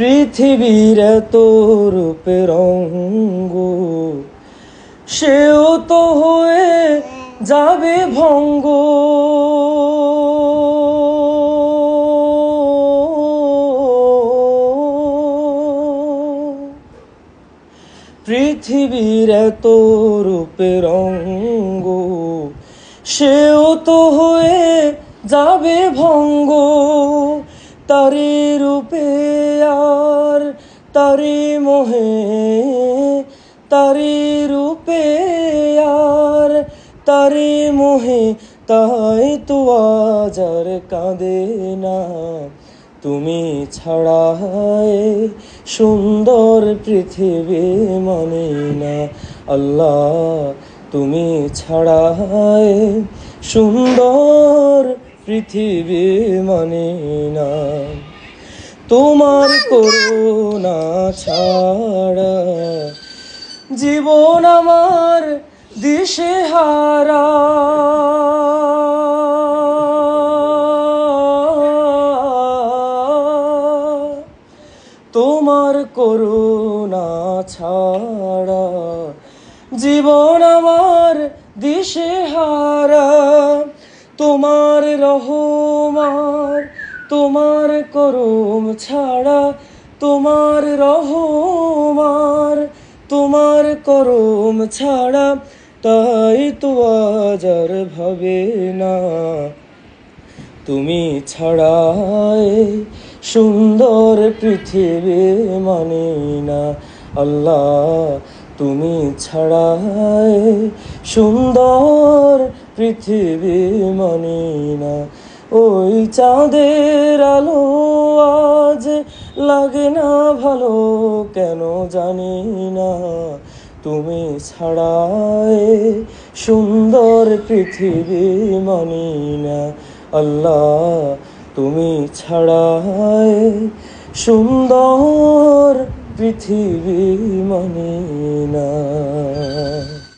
পৃথিবীর এত রূপের রঙ্গ সেও তো হয়ে যাবে ভঙ্গ। পৃথিবীর এত রূপের রঙ্গ সেও তো হয়ে যাবে ভঙ্গ। তারি রূপে আর তারি মোহে তারি রূপে আর তারি মোহে তাই তো আজ আর কাঁদে না। তুমি ছাড়া এ সুন্দর পৃথিবী মানে না। আল্লাহ, তুমি ছাড়া এ সুন্দর পৃথিবী মানে না। তোমার করুণা ছাড়া জীবন আমার দিশে হারা। তোমার করুণা ছাড়া জীবন আমার দিশে হারা। তোমার রহমার তোমার করুম ছাড়া তোমার রহমার, তোমার করুম ছাড়া তাই তো আজ আর ভাবে না। তুমি ছাড়াই সুন্দর পৃথিবী মানে না। আল্লাহ, তুমি ছাড়াই সুন্দর পৃথিবী মানে না। ওই চাঁদের আলো আজ লাগে না ভালো, কেন জানি না। তুমি ছাড়াই সুন্দর পৃথিবী মানি না। আল্লাহ, তুমি ছাড়াই সুন্দর পৃথিবী মানি না।